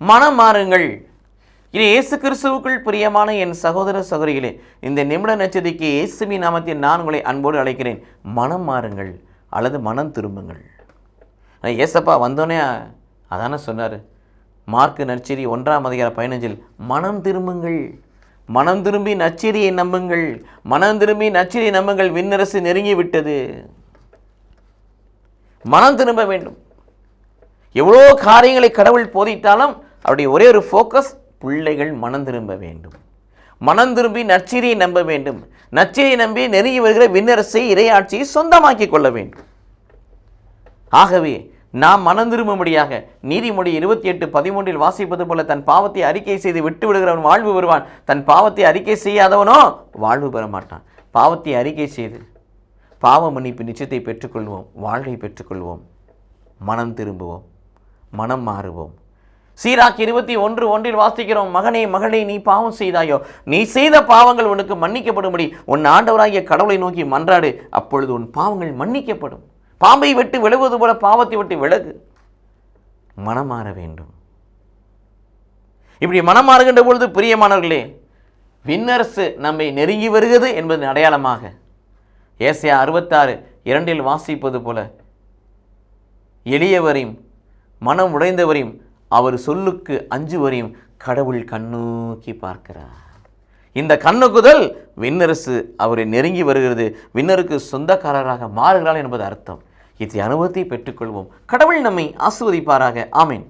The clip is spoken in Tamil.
மனம் மாறுங்கள் இது இயேசு கிறிஸ்துவுக்குள் பிரியமான என் சகோதர சகோதரிகளே இந்த நிமிட நட்சத்திரிக்கு இயேசுமி நாமத்தில் நான் உங்களை அன்போடு அழைக்கிறேன். மனம் மாறுங்கள் அல்லது மனம் திரும்புங்கள். ஏசப்பா வந்தோடனே அதானே சொன்னார். மார்க்கு நற்செய்தி ஒன்றாம் அதிகார பதினஞ்சில் மனம் திரும்புங்கள் மனம் திரும்பி நச்செரியை நம்புங்கள் மனம் திரும்பி நச்செரியை நம்புங்கள் விண்ணரசு நெருங்கி விட்டது மனம் திரும்ப வேண்டும். எவ்வளோ காரியங்களை கடவுள் போதித்தாலும் அவருடைய ஒரே ஒரு ஃபோக்கஸ் பிள்ளைகள் மனம் திரும்ப வேண்டும். மனம் திரும்பி நற்செய்தியை நம்ப வேண்டும். நற்செய்தியை நம்பி நெருங்கி வருகிற விண்ணரசை இறையாட்சியை சொந்தமாக்கிக் கொள்ள வேண்டும். ஆகவே நாம் மனம் திரும்பும்படியாக நீதிமொழி இருபத்தி எட்டு பதிமூன்றில் வாசிப்பது போல தன் பாவத்தை அறிக்கை செய்து விட்டு விடுகிறவன் வாழ்வு பெறுவான். தன் பாவத்தை அறிக்கை செய்யாதவனோ வாழ்வு பெற மாட்டான். பாவத்தை அறிக்கை செய்து பாவ மன்னிப்பு நிச்சயத்தை பெற்றுக்கொள்வோம் வாழ்வை பெற்றுக்கொள்வோம். மனம் திரும்புவோம் மனம் மாறுவோம். சீராக் இருபத்தி ஒன்று ஒன்றில் வாசிக்கிறோம் மகனே மகளே நீ பாவம் செய்தாயோ? நீ செய்த பாவங்கள் உனக்கு மன்னிக்கப்படும்படி. உன் ஆண்டவராகிய கடவுளை நோக்கி மன்றாடு அப்பொழுது உன் பாவங்கள் மன்னிக்கப்படும். பாம்பை விட்டு விலகுவது போல பாவத்தை விட்டு விலகு. மனம் மாற வேண்டும். இப்படி மனம் பொழுது பிரியமானவர்களே விண்ணரசு நம்மை நெருங்கி வருகிறது என்பதன் அடையாளமாக ஏசியா அறுபத்தாறு இரண்டில் வாசிப்பது போல எளியவரையும் மனம் உடைந்தவரையும் அவர் சொல்லுக்கு அஞ்சுவரையும் கடவுள் கண்ணூக்கி பார்க்கிறார். இந்த கண்ணுக்குதல் விண்ணரசு அவரை நெருங்கி வருகிறது. விண்ணருக்கு சொந்தக்காரராக மாறுகிறார் என்பது அர்த்தம். இதை அனுபவத்தை பெற்றுக்கொள்வோம். கடவுள் நம்மை ஆசுவதிப்பாராக ஆமீன்.